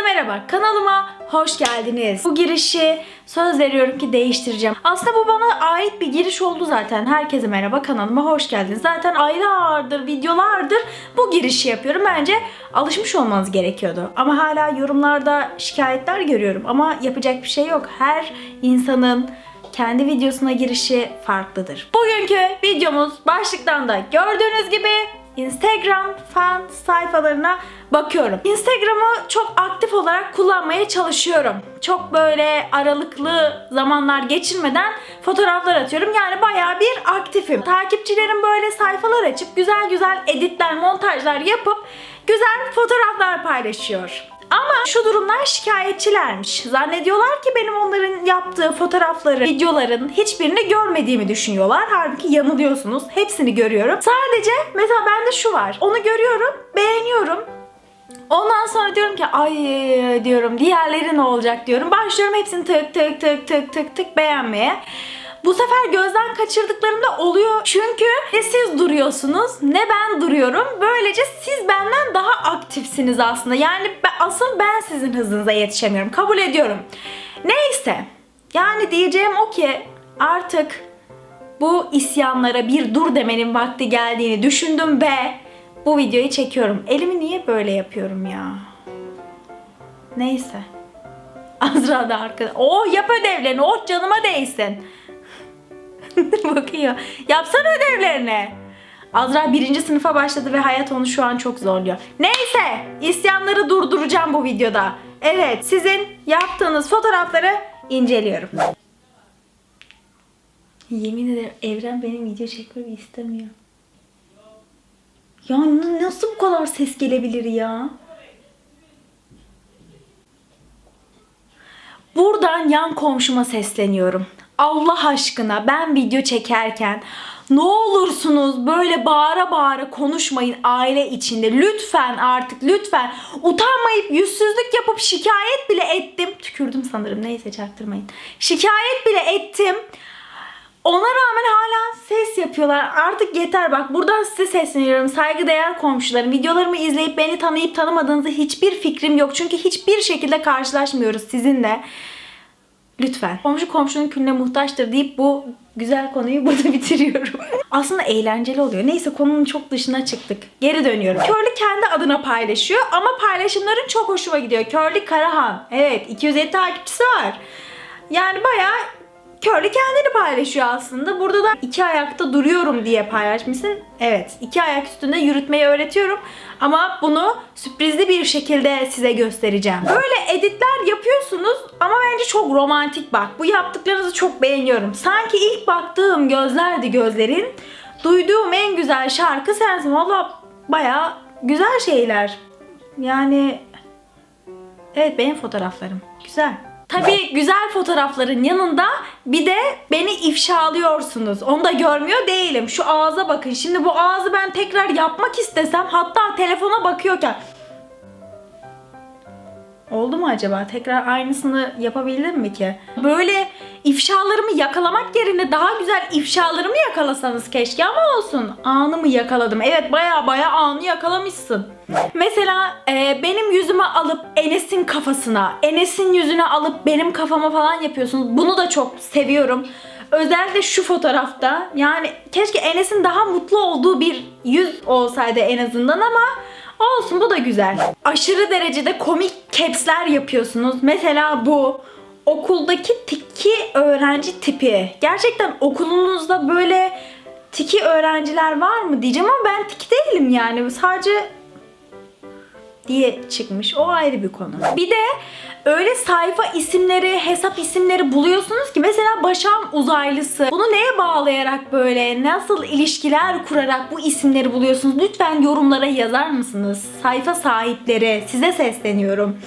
Herkese merhaba. Kanalıma hoş geldiniz. Bu girişi söz veriyorum ki değiştireceğim. Aslında bu bana ait bir giriş oldu zaten. Herkese merhaba. Kanalıma hoş geldiniz. Zaten aylardır, videolardır bu girişi yapıyorum. Bence alışmış olmanız gerekiyordu. Ama hala yorumlarda şikayetler görüyorum. Ama yapacak bir şey yok. Her insanın kendi videosuna girişi farklıdır. Bugünkü videomuz başlıktan da gördüğünüz gibi Instagram fan sayfalarına bakıyorum. Instagram'ı çok aktif olarak kullanmaya çalışıyorum. Çok böyle aralıklı zamanlar geçirmeden fotoğraflar atıyorum. Yani bayağı bir aktifim. Takipçilerim böyle sayfalar açıp güzel güzel editler, montajlar yapıp güzel fotoğraflar paylaşıyor. Ama şu durumlar şikayetçilermiş. Zannediyorlar ki benim onların yaptığı fotoğrafları, videoların hiçbirini görmediğimi düşünüyorlar. Halbuki yanılıyorsunuz. Hepsini görüyorum. Sadece mesela bende şu var. Onu görüyorum, beğeniyorum. Ondan sonra diyorum ki ay diyorum diğerleri ne olacak diyorum. Başlıyorum hepsini tık tık tık tık tık tık beğenmeye. Bu sefer gözden kaçırdıklarımda oluyor. Çünkü ne siz duruyorsunuz ne ben duruyorum. Böylece siz benden daha aktifsiniz aslında. Yani asıl ben sizin hızınıza yetişemiyorum. Kabul ediyorum. Neyse. Yani diyeceğim o ki artık bu isyanlara bir dur demenin vakti geldiğini düşündüm ve bu videoyu çekiyorum. Elimi niye böyle yapıyorum ya? Neyse. Azra da arkada. Oh yap ödevlerini. Oh canıma değsin. Bakıyor. Yapsana ödevlerini. Azra birinci sınıfa başladı ve hayat onu şu an çok zorluyor. Neyse isyanları durduracağım bu videoda. Evet sizin yaptığınız fotoğrafları inceliyorum. Yemin ederim Evren benim video çekmemi istemiyor. Ya nasıl bu kadar ses gelebilir ya? Buradan yan komşuma sesleniyorum. Allah aşkına ben video çekerken ne olursunuz böyle bağıra bağıra konuşmayın aile içinde. Lütfen artık lütfen utanmayıp yüzsüzlük yapıp şikayet bile ettim. Tükürdüm sanırım neyse çaktırmayın. Şikayet bile ettim. Ona rağmen hala ses yapıyorlar. Artık yeter bak buradan size sesleniyorum. Saygıdeğer komşularım. Videolarımı izleyip beni tanıyıp tanımadığınızda hiçbir fikrim yok. Çünkü hiçbir şekilde karşılaşmıyoruz sizinle. Lütfen. Komşu komşunun külüne muhtaçtır deyip bu güzel konuyu burada bitiriyorum. Aslında eğlenceli oluyor. Neyse konunun çok dışına çıktık. Geri dönüyorum. Körlü kendi adına paylaşıyor ama paylaşımların çok hoşuma gidiyor. Körlü Karahan. Evet 250 takipçisi var. Yani bayağı Körlü kendini paylaşıyor aslında. Burada da iki ayakta duruyorum diye paylaşmışsın. Evet, iki ayak üstünde yürütmeyi öğretiyorum. Ama bunu sürprizli bir şekilde size göstereceğim. Böyle editler yapıyorsunuz ama bence çok romantik bak. Bu yaptıklarınızı çok beğeniyorum. Sanki ilk baktığım gözlerdi gözlerin. Duyduğum en güzel şarkı sensin. Valla baya güzel şeyler. Yani Evet benim fotoğraflarım. Güzel. Tabii güzel fotoğrafların yanında bir de beni ifşalıyorsunuz. Onu da görmüyor değilim. Şu ağza bakın. Şimdi bu ağzı ben tekrar yapmak istesem hatta telefona bakıyorken Oldu mu acaba? Tekrar aynısını yapabildim mi ki? Böyle ifşalarımı yakalamak yerine daha güzel ifşalarımı yakalasanız keşke ama olsun. Anımı yakaladım. Evet baya baya anı yakalamışsın. Mesela e, benim yüzüme alıp Enes'in kafasına, Enes'in yüzüne alıp benim kafama falan yapıyorsunuz. Bunu da çok seviyorum. Özellikle şu fotoğrafta yani keşke Enes'in daha mutlu olduğu bir yüz olsaydı en azından ama olsun bu da güzel. Aşırı derecede komik caps'ler yapıyorsunuz. Mesela bu okuldaki tiki öğrenci tipi. Gerçekten okulunuzda böyle tiki öğrenciler var mı diyeceğim ama ben tiki değilim yani. Sadece diye çıkmış. O ayrı bir konu. Bir de öyle sayfa isimleri, hesap isimleri buluyorsunuz mesela Başam uzaylısı. Bunu neye bağlayarak böyle nasıl ilişkiler kurarak bu isimleri buluyorsunuz? Lütfen yorumlara yazar mısınız? Sayfa sahipleri size sesleniyorum.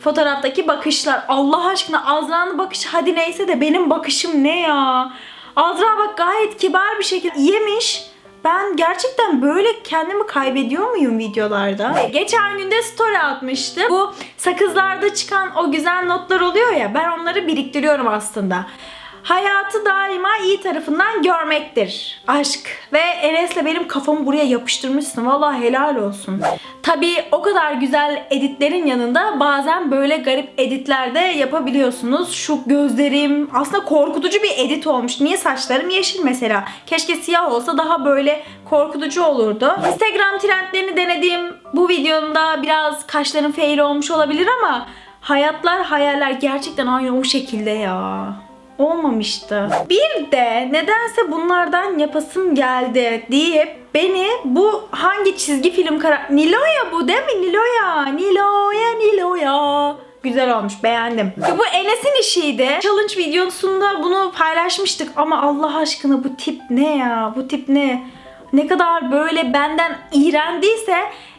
Fotoğraftaki bakışlar. Allah aşkına Azra'nın bakışı hadi neyse de benim bakışım ne ya? Azra bak gayet kibar bir şekilde yemiş. Ben gerçekten böyle kendimi kaybediyor muyum videolarda? Geçen günde story atmıştım. Bu sakızlarda çıkan o güzel notlar oluyor ya ben onları biriktiriyorum aslında. Hayatı daima iyi tarafından görmektir. Aşk. Ve Enes'le benim kafamı buraya yapıştırmışsın. Vallahi helal olsun. Tabii o kadar güzel editlerin yanında bazen böyle garip editler de yapabiliyorsunuz. Şu gözlerim aslında korkutucu bir edit olmuş. Niye saçlarım yeşil mesela? Keşke siyah olsa daha böyle korkutucu olurdu. Instagram trendlerini denediğim bu videomda biraz kaşlarım fail olmuş olabilir ama hayatlar hayaller gerçekten aynı o şekilde ya. Olmamıştı. Bir de nedense bunlardan yapasım geldi deyip beni bu hangi çizgi film karakter... Niloya bu değil mi? Niloya. Niloya, Niloya. Güzel olmuş beğendim. Bu Enes'in işiydi. Challenge videosunda bunu paylaşmıştık ama Allah aşkına bu tip ne ya? Bu tip ne? Ne kadar böyle benden iğrendiyse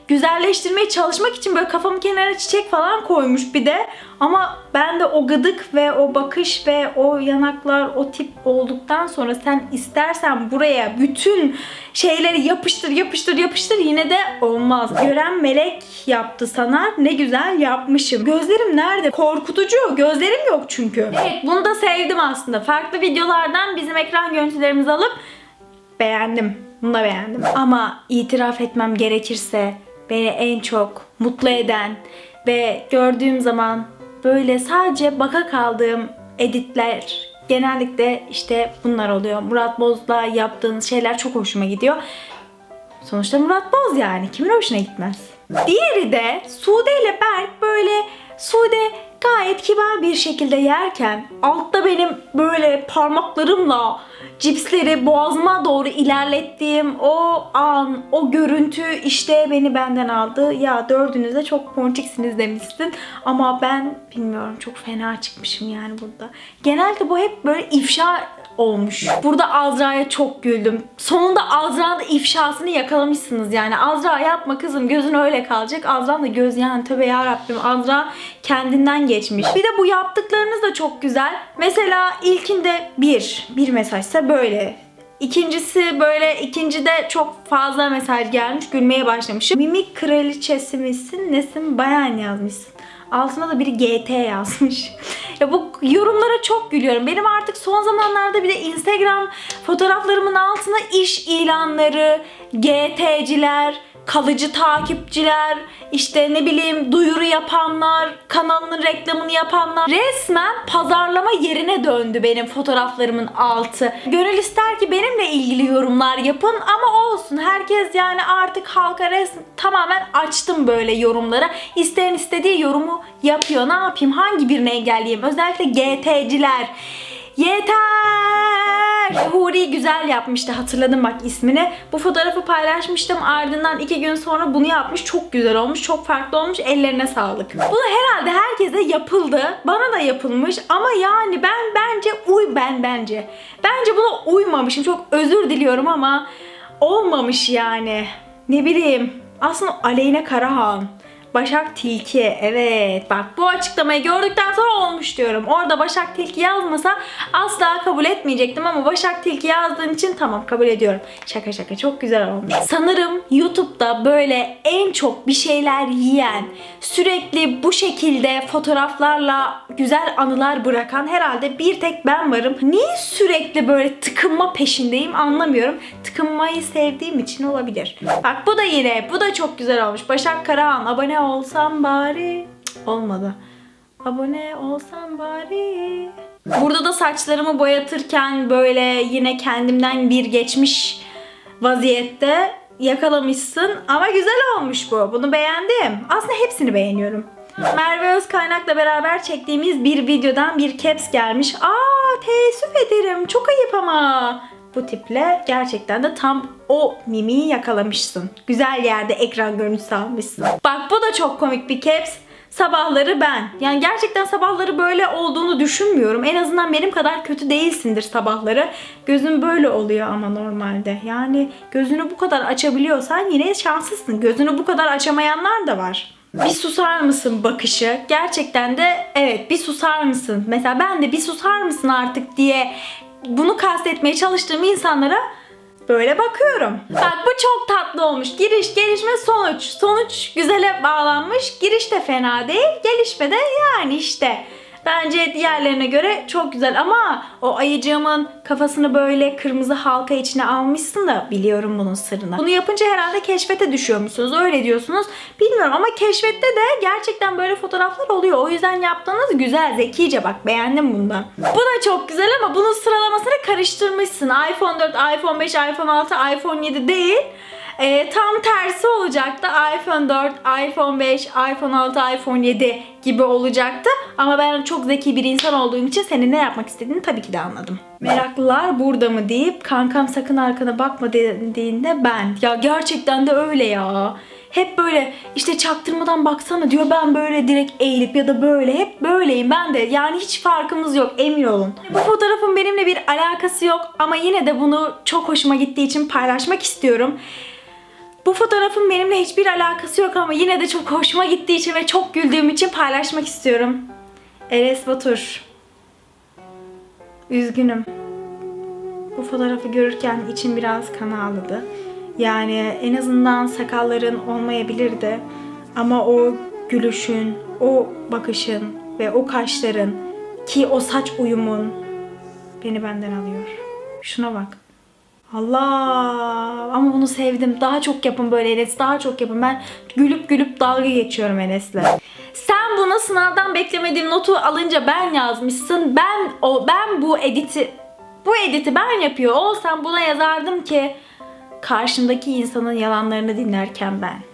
güzelleştirmeye çalışmak için böyle kafamı kenara çiçek falan koymuş bir de. Ama ben de o gıdık ve o bakış ve o yanaklar o tip olduktan sonra sen istersen buraya bütün şeyleri yapıştır yapıştır yapıştır yine de olmaz. Gören melek yaptı sana ne güzel yapmışım. Gözlerim nerede? Korkutucu. Gözlerim yok çünkü. Evet bunu da sevdim aslında. Farklı videolardan bizim ekran görüntülerimizi alıp beğendim. Bunu da beğendim. Ama itiraf etmem gerekirse beni en çok mutlu eden ve gördüğüm zaman böyle sadece baka kaldığım editler genellikle işte bunlar oluyor. Murat Boz'la yaptığınız şeyler çok hoşuma gidiyor. Sonuçta Murat Boz yani. Kimin hoşuna gitmez? Diğeri de Sude ile Berk böyle Sude gayet kibar bir şekilde yerken altta benim böyle parmaklarımla cipsleri boğazıma doğru ilerlettiğim o an, o görüntü işte beni benden aldı. Ya dördünüz de çok ponçiksiniz demişsin ama ben bilmiyorum çok fena çıkmışım yani burada. Genelde bu hep böyle ifşa olmuş. Burada Azra'ya çok güldüm. Sonunda Azra'nın ifşasını yakalamışsınız yani. Azra yapma kızım gözün öyle kalacak. Azra'nın da göz yani tövbe yarabbim. Azra kendinden geçmiş. Bir de bu yaptıklarınız da çok güzel. Mesela ilkinde bir, bir mesajsa böyle. İkincisi böyle ikincide çok fazla mesaj gelmiş. Gülmeye başlamışım. Mimik kraliçesi misin? Nesin? Bayan yazmışsın. Altına da biri GT yazmış. ya bu yorumlara çok gülüyorum. Benim artık son zamanlarda bir de Instagram fotoğraflarımın altına iş ilanları, GT'ciler, kalıcı takipçiler, işte ne bileyim duyuru yapanlar, kanalının reklamını yapanlar resmen pazarlama yerine döndü benim fotoğraflarımın altı. Gönül ister ki benimle ilgili yorumlar yapın ama olsun. Herkes yani artık halka resmen tamamen açtım böyle yorumlara. İsteyen istediği yorumu yapıyor. Ne yapayım? Hangi birini engelleyeyim? Özellikle GT'ciler. Yeter! Huri güzel yapmıştı hatırladım bak ismini. Bu fotoğrafı paylaşmıştım ardından iki gün sonra bunu yapmış. Çok güzel olmuş, çok farklı olmuş. Ellerine sağlık. Bu da herhalde herkese yapıldı. Bana da yapılmış ama yani ben bence uy ben bence. Bence buna uymamışım. Çok özür diliyorum ama olmamış yani. Ne bileyim. Aslında Aleyna Karahan. Başak Tilki. Evet. Bak bu açıklamayı gördükten sonra olmuş diyorum. Orada Başak Tilki yazmasa asla kabul etmeyecektim ama Başak Tilki yazdığın için tamam kabul ediyorum. Şaka şaka çok güzel olmuş. Sanırım YouTube'da böyle en çok bir şeyler yiyen, sürekli bu şekilde fotoğraflarla güzel anılar bırakan herhalde bir tek ben varım. Niye sürekli böyle tıkınma peşindeyim anlamıyorum. Tıkınmayı sevdiğim için olabilir. Bak bu da yine bu da çok güzel olmuş. Başak Karahan abone olsam bari olmadı. Abone olsam bari. Burada da saçlarımı boyatırken böyle yine kendimden bir geçmiş vaziyette yakalamışsın ama güzel olmuş bu. Bunu beğendim. Aslında hepsini beğeniyorum. Merve Özkaynak'la beraber çektiğimiz bir videodan bir caps gelmiş. Aa teessüf ederim. Çok ayıp ama. Bu tiple gerçekten de tam o mimiği yakalamışsın. Güzel yerde ekran görüntüsü almışsın. Bak bu da çok komik bir caps. Sabahları ben. Yani gerçekten sabahları böyle olduğunu düşünmüyorum. En azından benim kadar kötü değilsindir sabahları. Gözün böyle oluyor ama normalde. Yani gözünü bu kadar açabiliyorsan yine şanslısın. Gözünü bu kadar açamayanlar da var. Bir susar mısın bakışı? Gerçekten de evet bir susar mısın? Mesela ben de bir susar mısın artık diye bunu kastetmeye çalıştığım insanlara böyle bakıyorum. Bak bu çok tatlı olmuş. Giriş, gelişme, sonuç. Sonuç güzele bağlanmış. Giriş de fena değil. Gelişme de yani işte. Bence diğerlerine göre çok güzel ama o ayıcığımın kafasını böyle kırmızı halka içine almışsın da biliyorum bunun sırrını. Bunu yapınca herhalde keşfete düşüyormuşsunuz. Öyle diyorsunuz. Bilmiyorum ama keşfette de gerçekten böyle fotoğraflar oluyor. O yüzden yaptığınız güzel, zekice bak beğendim bundan. Bu da çok güzel ama bunun sıralamasını karıştırmışsın. iPhone 4, iPhone 5, iPhone 6, iPhone 7 değil. Ee, tam tersi olacaktı. iPhone 4, iPhone 5, iPhone 6, iPhone 7 gibi olacaktı. Ama ben çok zeki bir insan olduğum için senin ne yapmak istediğini tabii ki de anladım. Meraklılar burada mı deyip kankam sakın arkana bakma dediğinde ben. Ya gerçekten de öyle ya. Hep böyle işte çaktırmadan baksana diyor ben böyle direkt eğilip ya da böyle hep böyleyim ben de yani hiç farkımız yok emin olun. Bu fotoğrafın benimle bir alakası yok ama yine de bunu çok hoşuma gittiği için paylaşmak istiyorum. Bu fotoğrafın benimle hiçbir alakası yok ama yine de çok hoşuma gittiği için ve çok güldüğüm için paylaşmak istiyorum. Eres Batur. Üzgünüm. Bu fotoğrafı görürken içim biraz kan ağladı. Yani en azından sakalların olmayabilirdi. Ama o gülüşün, o bakışın ve o kaşların ki o saç uyumun beni benden alıyor. Şuna bak. Allah ama bunu sevdim. Daha çok yapın böyle Enes. Daha çok yapın. Ben gülüp gülüp dalga geçiyorum Enes'le. Sen bunu sınavdan beklemediğim notu alınca ben yazmışsın. Ben o ben bu editi bu editi ben yapıyor olsam buna yazardım ki karşımdaki insanın yalanlarını dinlerken ben.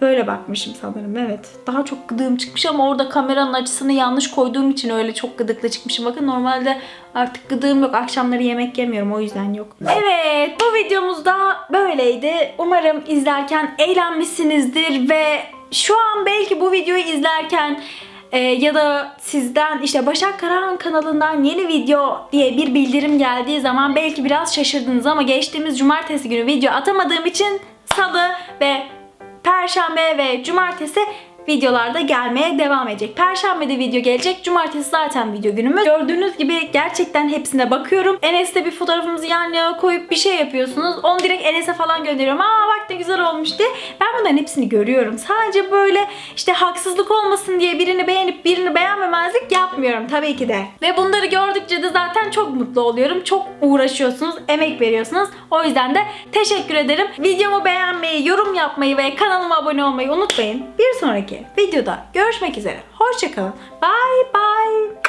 Böyle bakmışım sanırım evet. Daha çok gıdığım çıkmış ama orada kameranın açısını yanlış koyduğum için öyle çok gıdıklı çıkmışım. Bakın normalde artık gıdığım yok. Akşamları yemek yemiyorum o yüzden yok. Evet bu videomuz da böyleydi. Umarım izlerken eğlenmişsinizdir ve şu an belki bu videoyu izlerken e, ya da sizden işte Başak Karahan kanalından yeni video diye bir bildirim geldiği zaman belki biraz şaşırdınız ama geçtiğimiz cumartesi günü video atamadığım için salı ve Perşembe ve cumartesi videolarda gelmeye devam edecek. Perşembe de video gelecek. Cumartesi zaten video günümüz. Gördüğünüz gibi gerçekten hepsine bakıyorum. Enes'le bir fotoğrafımızı yan yana koyup bir şey yapıyorsunuz. Onu direkt Enes'e falan gönderiyorum. Aa bak ne güzel olmuş diye. Ben bunların hepsini görüyorum. Sadece böyle işte haksızlık olmasın diye birini beğenip birini beğenmemezlik yapmıyorum tabii ki de. Ve bunları gördükçe de zaten çok mutlu oluyorum. Çok uğraşıyorsunuz, emek veriyorsunuz. O yüzden de teşekkür ederim. Videomu beğenmeyi, yorum yapmayı ve kanalıma abone olmayı unutmayın. Bir sonraki videoda görüşmek üzere. Hoşçakalın. Bye bye.